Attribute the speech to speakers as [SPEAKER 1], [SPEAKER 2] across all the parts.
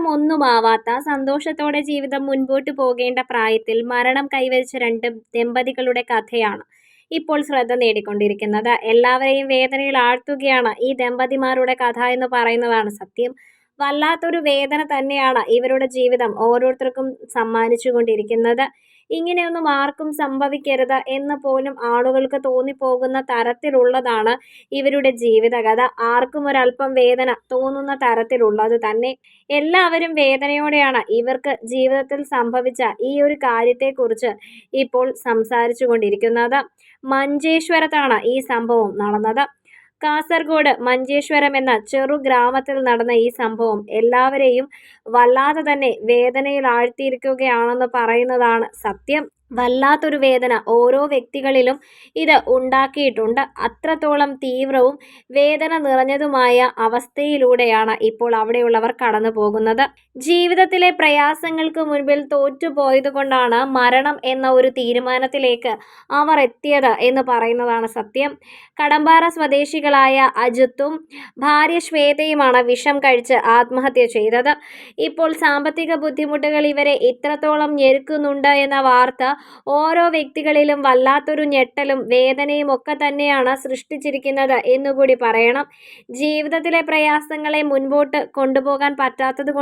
[SPEAKER 1] സ്വപ്നമൊന്നുമാവാത്ത സന്തോഷത്തോടെ ജീവിതം മുൻപോട്ട് പോകേണ്ട പ്രായത്തിൽ മരണം കൈവരിച്ച രണ്ട് ദമ്പതികളുടെ കഥയാണ് ഇപ്പോൾ ശ്രദ്ധ നേടിക്കൊണ്ടിരിക്കുന്നത്. എല്ലാവരെയും വേദനയിൽ ആഴ്ത്തുകയാണ് ഈ ദമ്പതിമാരുടെ കഥ എന്ന് പറയുന്നതാണ് സത്യം. വല്ലാത്തൊരു വേദന തന്നെയാണ് ഇവരുടെ ജീവിതം ഓരോരുത്തർക്കും സമ്മാനിച്ചുകൊണ്ടിരിക്കുന്നത്. ഇങ്ങനെയൊന്നും ആർക്കും സംഭവിക്കരുത് എന്ന് പോലും ആളുകൾക്ക് തോന്നിപ്പോകുന്ന തരത്തിലുള്ളതാണ് ഇവരുടെ ജീവിതകഥ. ആർക്കും ഒരല്പം വേദന തോന്നുന്ന തരത്തിലുള്ളത് തന്നെ. എല്ലാവരും വേദനയോടെയാണ് ഇവർക്ക് ജീവിതത്തിൽ സംഭവിച്ച ഈ ഒരു കാര്യത്തെക്കുറിച്ച് ഇപ്പോൾ സംസാരിച്ചു കൊണ്ടിരിക്കുന്നത് മഞ്ചേശ്വരത്താണ് ഈ സംഭവം നടന്നത്. കാസർഗോഡ് മഞ്ചേശ്വരം എന്ന ചെറു ഗ്രാമത്തിൽ നടന്ന ഈ സംഭവം എല്ലാവരെയും വല്ലാതെ തന്നെ വേദനയിൽ ആഴ്ത്തിയിരിക്കുകയാണെന്ന് പറയുന്നതാണ് സത്യം. വല്ലാത്തൊരു വേദന. ഓരോ വ്യക്തികളിലും ഇത് ഉണ്ടാക്കിയിട്ടുണ്ട്. അത്രത്തോളം തീവ്രവും വേദന നിറഞ്ഞതുമായ അവസ്ഥയിലൂടെയാണ് ഇപ്പോൾ അവിടെയുള്ളവർ കടന്നു പോകുന്നത്. ജീവിതത്തിലെ പ്രയാസങ്ങൾക്ക് മുൻപിൽ തോറ്റുപോയത് കൊണ്ടാണ് മരണം എന്ന ഒരു തീരുമാനത്തിലേക്ക് അവർ എത്തിയത് എന്ന് പറയുന്നതാണ് സത്യം. കടമ്പാറ സ്വദേശികളായ അജിത്തും ഭാര്യ ശ്വേതയുമാണ് വിഷം കഴിച്ച് ആത്മഹത്യ ചെയ്തത്. ഇപ്പോൾ സാമ്പത്തിക ബുദ്ധിമുട്ടുകൾ ഇവരെ ഇത്രത്തോളം ഞെരുക്കുന്നുണ്ട് എന്ന വാർത്ത ഓരോ വ്യക്തികളിലും വല്ലാത്തൊരു ഞെട്ടലും വേദനയും ഒക്കെ തന്നെയാണ് സൃഷ്ടിച്ചിരിക്കുന്നത് എന്നുകൂടി പറയണം. ജീവിതത്തിലെ പ്രയാസങ്ങളെ മുൻപോട്ട് കൊണ്ടുപോകാൻ പറ്റാത്തത്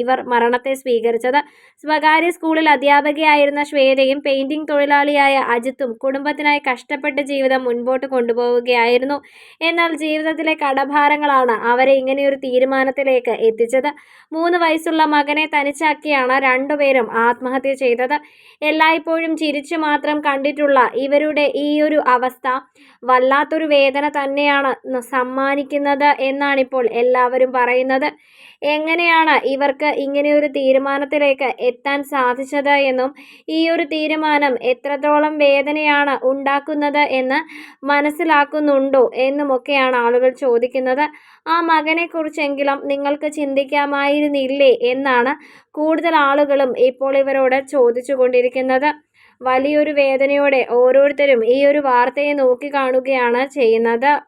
[SPEAKER 1] ഇവർ മരണത്തെ സ്വീകരിച്ചത്. സ്വകാര്യ സ്കൂളിൽ അധ്യാപകയായിരുന്ന ശ്വേതയും പെയിന്റിംഗ് തൊഴിലാളിയായ അജിത്തും കുടുംബത്തിനായി കഷ്ടപ്പെട്ട് ജീവിതം മുൻപോട്ട് കൊണ്ടുപോവുകയായിരുന്നു. എന്നാൽ ജീവിതത്തിലെ കടഭാരങ്ങളാണ് അവരെ ഇങ്ങനെയൊരു തീരുമാനത്തിലേക്ക് എത്തിച്ചത്. മൂന്ന് വയസ്സുള്ള മകനെ തനിച്ചാക്കിയാണ് രണ്ടുപേരും ആത്മഹത്യ ചെയ്തത്. എല്ലായ്പ്പോഴും ചിരിച്ചു മാത്രം കണ്ടിട്ടുള്ള ഇവരുടെ ഈ ഒരു അവസ്ഥ വല്ലാത്തൊരു വേദന തന്നെയാണ് സമ്മാനിക്കുന്നത് എന്നാണിപ്പോൾ എല്ലാവരും പറയുന്നത്. എങ്ങനെയാണ് ഇവർക്ക് ഇങ്ങനെയൊരു തീരുമാനത്തിലേക്ക് എത്താൻ സാധിച്ചത് എന്നും ഈ ഒരു തീരുമാനം എത്രത്തോളം വേദനയാണ് ഉണ്ടാക്കുന്നത് എന്ന് മനസ്സിലാക്കുന്നുണ്ടോ എന്നുമൊക്കെയാണ് ആളുകൾ ചോദിക്കുന്നത്. ആ മകനെക്കുറിച്ചെങ്കിലും നിങ്ങൾക്ക് ചിന്തിക്കാമായിരുന്നില്ലേ എന്നാണ് കൂടുതൽ ആളുകളും ഇപ്പോൾ ഇവരോട് ചോദിച്ചു കൊണ്ടിരിക്കുന്നത് വലിയൊരു വേദനയോടെ ഓരോരുത്തരും ഈ ഒരു വാർത്തയെ നോക്കി കാണുകയാണ് ചെയ്യുന്നത്.